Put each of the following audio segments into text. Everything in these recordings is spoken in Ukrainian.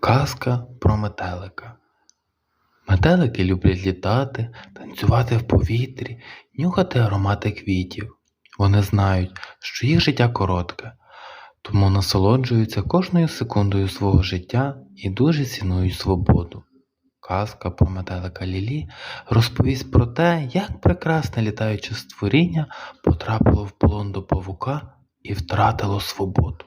Казка про метелика. Метелики люблять літати, танцювати в повітрі, нюхати аромати квітів. Вони знають, що їх життя коротке, тому насолоджуються кожною секундою свого життя і дуже цінують свободу. Казка про метелика Лілі розповість про те, як прекрасне літаюче створіння потрапило в полон до павука і втратило свободу.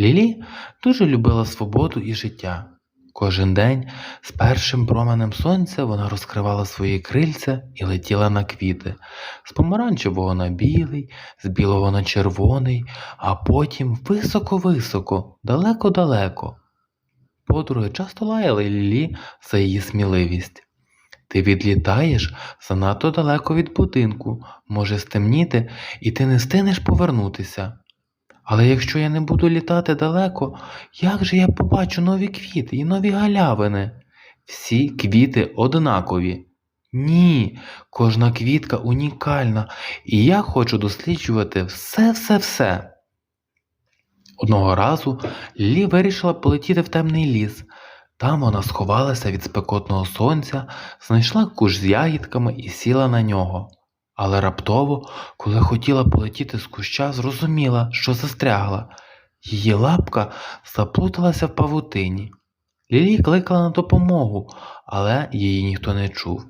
Лілі дуже любила свободу і життя. Кожен день з першим променем сонця вона розкривала свої крильця і летіла на квіти, з помаранчевого на білий, з білого на червоний, а потім високо-високо, далеко-далеко. Подруги часто лаяли Лілі за її сміливість. Ти відлітаєш занадто далеко від будинку, може стемніти, і ти не стинеш повернутися. Але якщо я не буду літати далеко, як же я побачу нові квіти і нові галявини? Всі квіти однакові. Ні, кожна квітка унікальна, і я хочу досліджувати все-все-все. Одного разу Лі вирішила полетіти в темний ліс. Там вона сховалася від спекотного сонця, знайшла куш з ягідками і сіла на нього. Але раптово, коли хотіла полетіти з куща, зрозуміла, що застрягла. Її лапка заплуталася в павутині. Лілі кликала на допомогу, але її ніхто не чув.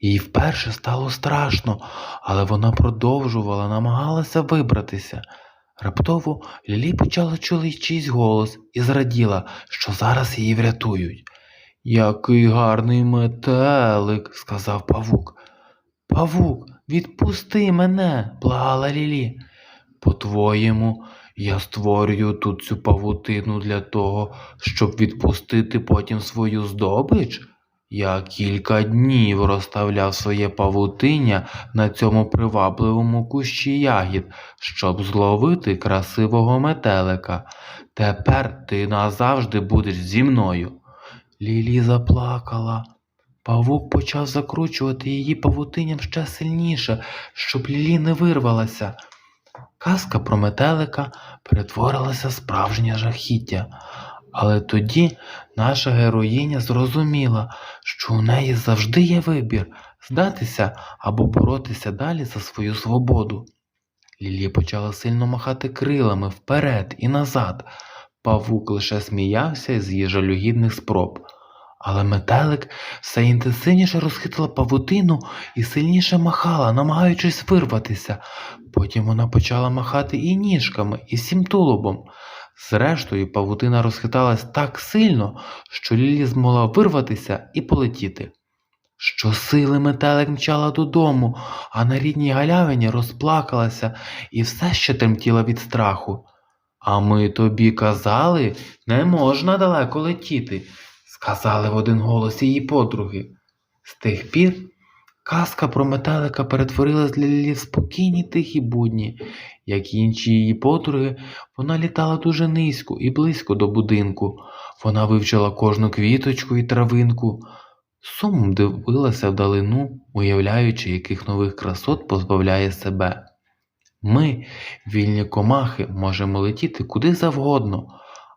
Їй вперше стало страшно, але вона продовжувала, намагалася вибратися. Раптово Лілі почала чути чийсь голос і зраділа, що зараз її врятують. Який гарний метелик, сказав павук. Павук, відпусти мене, благала Лілі. По-твоєму, я створюю тут цю павутину для того, щоб відпустити потім свою здобич? Я кілька днів розставляв своє павутиння на цьому привабливому кущі ягід, щоб зловити красивого метелика. Тепер ти назавжди будеш зі мною. Лілі заплакала. Павук почав закручувати її павутинням ще сильніше, щоб Лілі не вирвалася. Казка про метелика перетворилася в справжнє жахіття. Але тоді наша героїня зрозуміла, що у неї завжди є вибір здатися або боротися далі за свою свободу. Лілі почала сильно махати крилами вперед і назад. Павук лише сміявся з її жалюгідних спроб. Але метелик все інтенсивніше розхитила павутину і сильніше махала, намагаючись вирватися. Потім вона почала махати і ніжками, і всім тулубом. Зрештою, павутина розхиталась так сильно, що Лілі змогла вирватися і полетіти. Щосили метелик мчала додому, а на рідній галявині розплакалася і все ще тремтіла від страху. А ми тобі казали, не можна далеко летіти, сказали в один голос її подруги. З тих пір казка про метелика перетворилась для Лілі в спокійні тихі будні. Як і інші її подруги, вона літала дуже низько і близько до будинку. Вона вивчила кожну квіточку і травинку, сумом дивилася вдалину, уявляючи, яких нових красот позбавляє себе. Ми, вільні комахи, можемо летіти куди завгодно,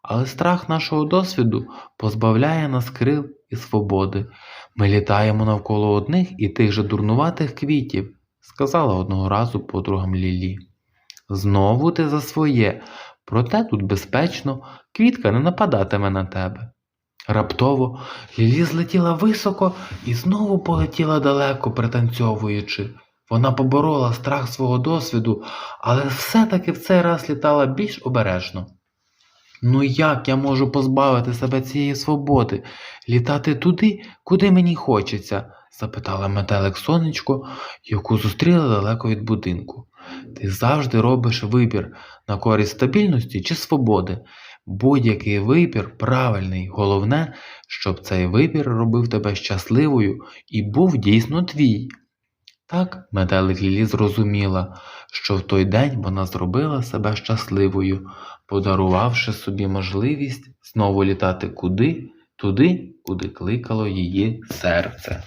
але страх нашого досвіду позбавляє нас крил і свободи. Ми літаємо навколо одних і тих же дурнуватих квітів, сказала одного разу подругам Лілі. Знову ти за своє, проте тут безпечно, квітка не нападатиме на тебе. Раптово Лілі злетіла високо і знову полетіла далеко, пританцьовуючи. Вона поборола страх свого досвіду, але все-таки в цей раз літала більш обережно. Ну як я можу позбавити себе цієї свободи, літати туди, куди мені хочеться? запитала метелик сонечко, яку зустріла далеко від будинку. Ти завжди робиш вибір на користь стабільності чи свободи. Будь-який вибір правильний. Головне, щоб цей вибір робив тебе щасливою і був дійсно твій. Так метелик Лілі зрозуміла, що в той день вона зробила себе щасливою, подарувавши собі можливість знову літати куди, туди, куди кликало її серце.